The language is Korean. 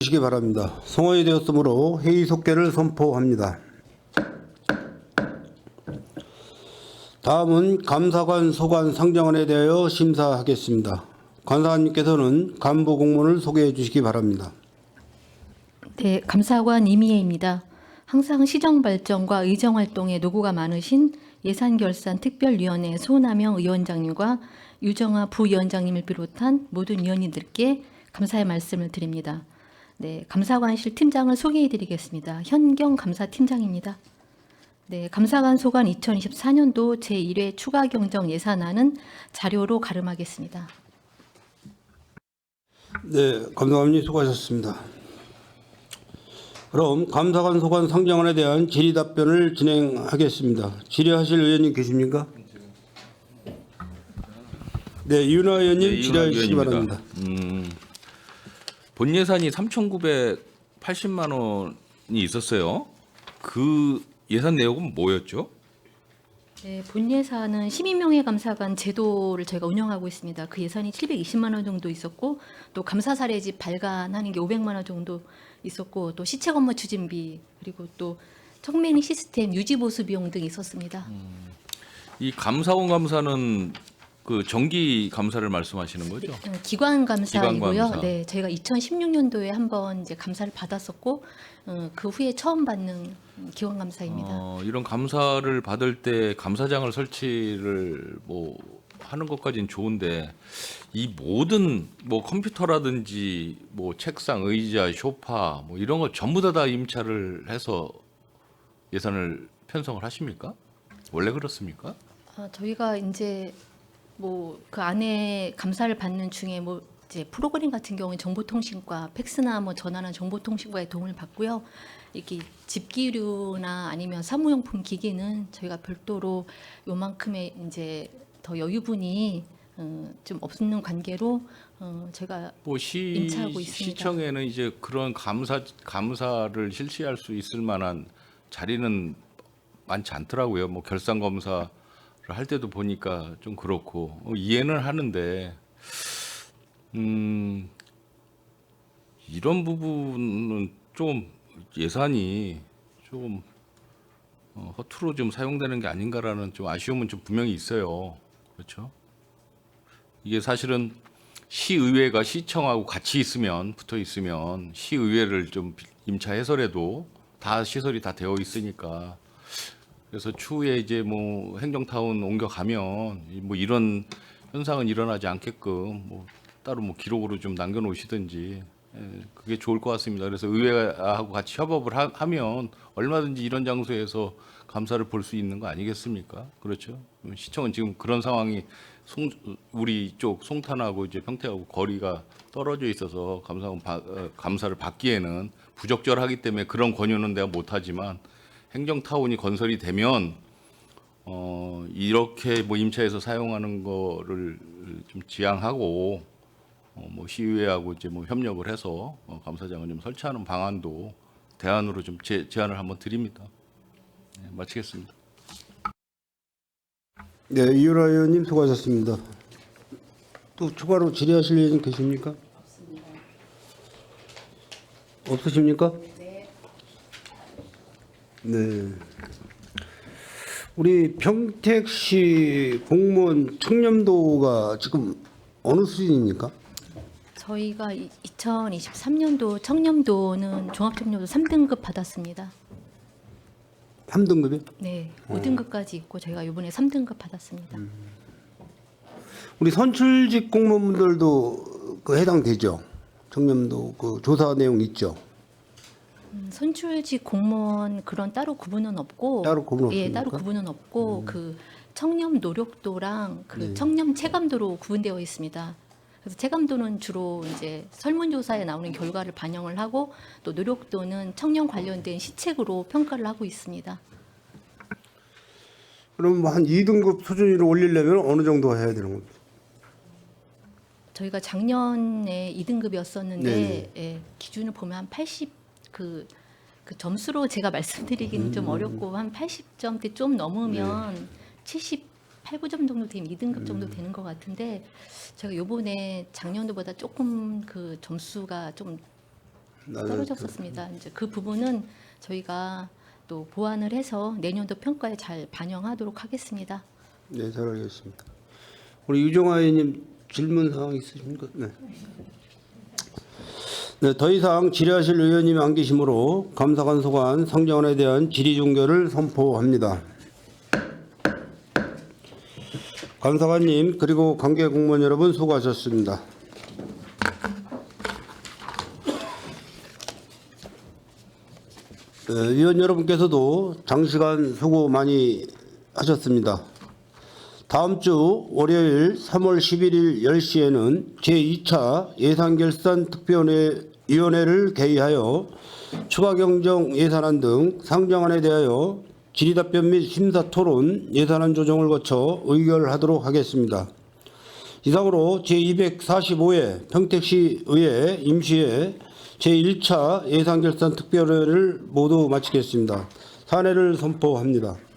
주시기 바랍니다. 성원이 되었으므로 회의 속개를 선포합니다. 다음은 감사관 소관 상정안에 대하여 심사하겠습니다. 관사관님께서는 간부 공문을 소개해 주시기 바랍니다. 네, 감사관 이미애입니다. 항상 시정 발전과 의정 활동에 노고가 많으신 예산결산특별위원회 소남영 위원장님과 유정아 부위원장님을 비롯한 모든 위원님들께 감사의 말씀을 드립니다. 네, 감사관실 팀장을 소개해 드리겠습니다. 현경 감사팀장입니다. 네, 감사관 소관 2024년도 제1회 추가 경정 예산안은 자료로 가름하겠습니다. 네, 감사관님 수고하셨습니다. 그럼 감사관 소관 상정안에 대한 질의 답변을 진행하겠습니다. 질의하실 의원님 계십니까? 네, 이윤아 의원님 네, 주시기 의원입니다. 바랍니다. 음, 본 예산이 3,980만 원이 있었어요. 그 예산 내용은 뭐였죠? 네, 본 예산은 시민명예 감사관 제도를 저희가 운영하고 있습니다. 그 예산이 720만 원 정도 있었고 또 감사 사례집 발간하는 게 500만 원 정도 있었고 또 시책 업무 추진비 그리고 또 청매니 시스템 유지 보수 비용 등 있었습니다. 이 감사원 감사는 그 정기 감사를 말씀하시는 거죠? 어, 기관 감사이고요. 기관 감사. 네, 저희가 2016년도에 한번 이제 감사를 받았었고 어, 그 후에 처음 받는 기관 감사입니다. 어, 이런 감사를 받을 때 감사장을 설치를 뭐 하는 것까지는 좋은데 이 모든 뭐 컴퓨터라든지 뭐 책상, 의자, 소파 뭐 이런 거 전부 다 다 임차를 해서 예산을 편성을 하십니까? 원래 그렇습니까? 아, 저희가 이제 뭐 그 안에 감사를 받는 중에 뭐 이제 프로그램 같은 경우는 정보통신과 팩스나 뭐 전화나 정보통신과의 도움을 받고요. 이렇게 집기류나 아니면 사무용품 기기는 저희가 별도로 요만큼의 이제 더 여유분이 어, 좀 없는 관계로 어, 제가 뭐 시, 임차하고 있습니다. 시청에는 이제 그런 감사 감사를 실시할 수 있을 만한 자리는 많지 않더라고요. 뭐 결산 검사를 할 때도 보니까 좀 그렇고 어, 이해는 하는데 음 이런 부분은 좀 예산이 좀 어, 허투루 좀 사용되는 게 아닌가라는 좀 아쉬움은 좀 분명히 있어요. 그렇죠? 이게 사실은 시의회가 시청하고 같이 있으면 붙어 있으면 시의회를 좀 임차 해설해도 다 시설이 다 되어 있으니까 그래서 추후에 이제 뭐 행정타운 옮겨가면 이뭐 이런 현상은 일어나지 않게끔 뭐 따로 뭐 기록으로 좀 남겨놓으시든지 예, 그게 좋을 것 같습니다. 그래서 의회하고 같이 협업을 하, 하면 얼마든지 이런 장소에서 감사를 볼 수 있는 거 아니겠습니까? 그렇죠? 시청은 지금 그런 상황이 송, 우리 쪽 송탄하고 이제 평택하고 거리가 떨어져 있어서 감사원 바- 어, 감사를 받기에는 부적절하기 때문에 그런 권유는 내가 못하지만 행정타운이 건설이 되면 어, 이렇게 뭐 임차에서 사용하는 거를 좀 지양하고 어, 뭐 시의회하고 이제 뭐 협력을 해서 어, 감사장을 좀 설치하는 방안도 대안으로 좀 제, 제안을 한번 드립니다. 네, 마치겠습니다. 네, 이윤아 의원님 수고하셨습니다. 또 추가로 질의하실 의원님 계십니까? 없으십니까? 네. 우리 평택시 공무원 청렴도가 지금 어느 수준입니까? 저희가 2023년도 청렴도는 종합청렴도 3등급 받았습니다. 3등급이요? 네, 5등급까지 있고 저희가 이번에 3등급 받았습니다. 우리 선출직 공무원분들도 그 해당되죠? 청렴도 그 조사 내용 있죠? 음, 선출직 공무원 그런 따로 구분은 없고 따로 구분 예, 없습니까? 음. 따로 구분은 없고 그 청렴 노력도랑 그 네. 청렴 체감도로 구분되어 있습니다. 그래서 체감도는 주로 이제 설문조사에 나오는 결과를 반영을 하고 또 노력도는 청렴 관련된 시책으로 평가를 하고 있습니다. 그럼 뭐한 2등급 수준으로 올리려면 어느 정도 해야 되는 겁니까? 저희가 작년에 2등급이었었는데 네네. 예, 기준을 보면 한 80 그, 그 점수로 제가 말씀드리기는 좀 어렵고 한 80점대 좀 넘으면 70 8, 9점 정도 되면 2등급 정도 되는 것 같은데 제가 요번에 작년도보다 조금 그 점수가 좀. 떨어졌었습니다. 이제 그 부분은 저희가 또 보완을 해서 내년도 평가에 잘 반영하도록 하겠습니다. 네, 잘 알겠습니다. 우리 유정아 의원님 질문 사항 있으십니까? 네. 네, 더 이상 질의하실 의원님이 안 계시므로 감사관 소관 상정안에 대한 질의 종결을 선포합니다. 감사관님 그리고 관계 공무원 여러분 수고하셨습니다. 네, 위원 여러분께서도 장시간 수고 많이 하셨습니다. 다음 주 월요일 3월 11일 10시에는 제2차 예산결산 특별위원회를 개의하여 추가 경정 예산안 등 상정안에 대하여 질의답변 및 심사토론 예산안 조정을 거쳐 의결하도록 하겠습니다. 이상으로 제245회 평택시 의회 임시회 제1차 예산결산 특별회를 모두 마치겠습니다. 사례를 선포합니다.